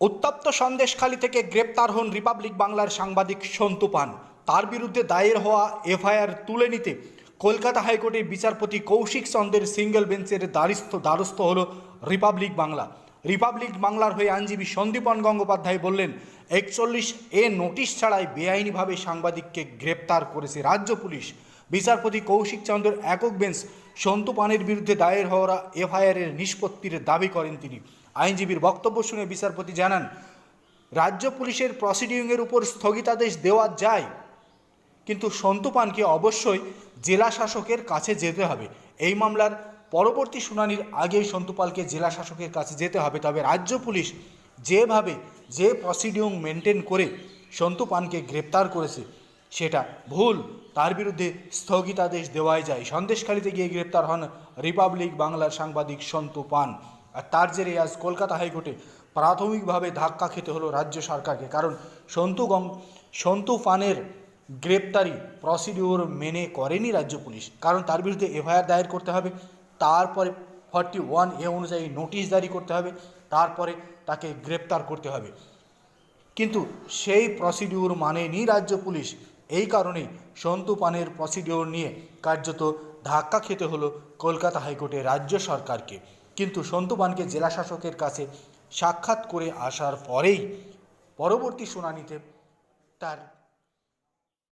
উত্তপ্ত সন্দেশখালী থেকে গ্রেপ্তার হন রিপাবলিক বাংলার সাংবাদিক সন্তু পান। তার বিরুদ্ধে দায়ের হওয়া এফআইআর তুলে নিতে কলকাতা হাইকোর্টের বিচারপতি কৌশিক চন্দ্রের সিঙ্গেল বেঞ্চের দ্বারস্থ দ্বারস্থ হল রিপাবলিক বাংলা। রিপাবলিক বাংলার হয়ে আইনজীবী সন্দীপন গঙ্গোপাধ্যায় বললেন, একচল্লিশ এ নোটিশ ছাড়াই বেআইনিভাবে সাংবাদিককে গ্রেপ্তার করেছে রাজ্য পুলিশ। বিচারপতি কৌশিক চন্দ্রের একক বেঞ্চ সন্তু পানের বিরুদ্ধে দায়ের হওয়া এফআইআরের নিষ্পত্তির দাবি করেন তিনি। আইনজীবীর বক্তব্য শুনে বিচারপতি জানান, রাজ্য পুলিশের প্রসিডিংয়ের উপর স্থগিতাদেশ দেওয়া যায়, কিন্তু সন্তু পানকে অবশ্যই জেলা শাসকের কাছে যেতে হবে। এই মামলার পরবর্তী শুনানির আগেই সন্তুপালকে জেলা শাসকের কাছে যেতে হবে। তবে রাজ্য পুলিশ যেভাবে যে প্রসিডিউং মেনটেন করে সন্তু পানকে গ্রেপ্তার করেছে, সেটা ভুল। তার বিরুদ্ধে স্থগিতাদেশ দেওয়াই যায়। সন্দেশখালিতে গিয়ে গ্রেপ্তার হন রিপাবলিক বাংলার সাংবাদিক সন্তু পান। আর তার জেরে আজ কলকাতা হাইকোর্টে প্রাথমিকভাবে ধাক্কা খেতে হলো রাজ্য সরকারকে। কারণ সন্তু গং, সন্তু পানের গ্রেপ্তারি প্রসিডিওর মেনে করেনি রাজ্য পুলিশ। কারণ তার বিরুদ্ধে এফআইআর দায়ের করতে হবে। তারপরে ফর্টি ওয়ান এ অনুযায়ী নোটিশ জারি করতে হবে, তারপরে তাকে গ্রেপ্তার করতে হবে। কিন্তু সেই প্রসিডিউর মানেনি রাজ্য পুলিশ। এই কারণেই সন্তু পানের প্রসিডিউর নিয়ে কার্যত ধাক্কা খেতে হলো কলকাতা হাইকোর্টে রাজ্য সরকারকে। কিন্তু সন্তু পানকে জেলা শাসকের কাছে সাক্ষাৎ করে আসার পরেই পরবর্তী শুনানিতে তার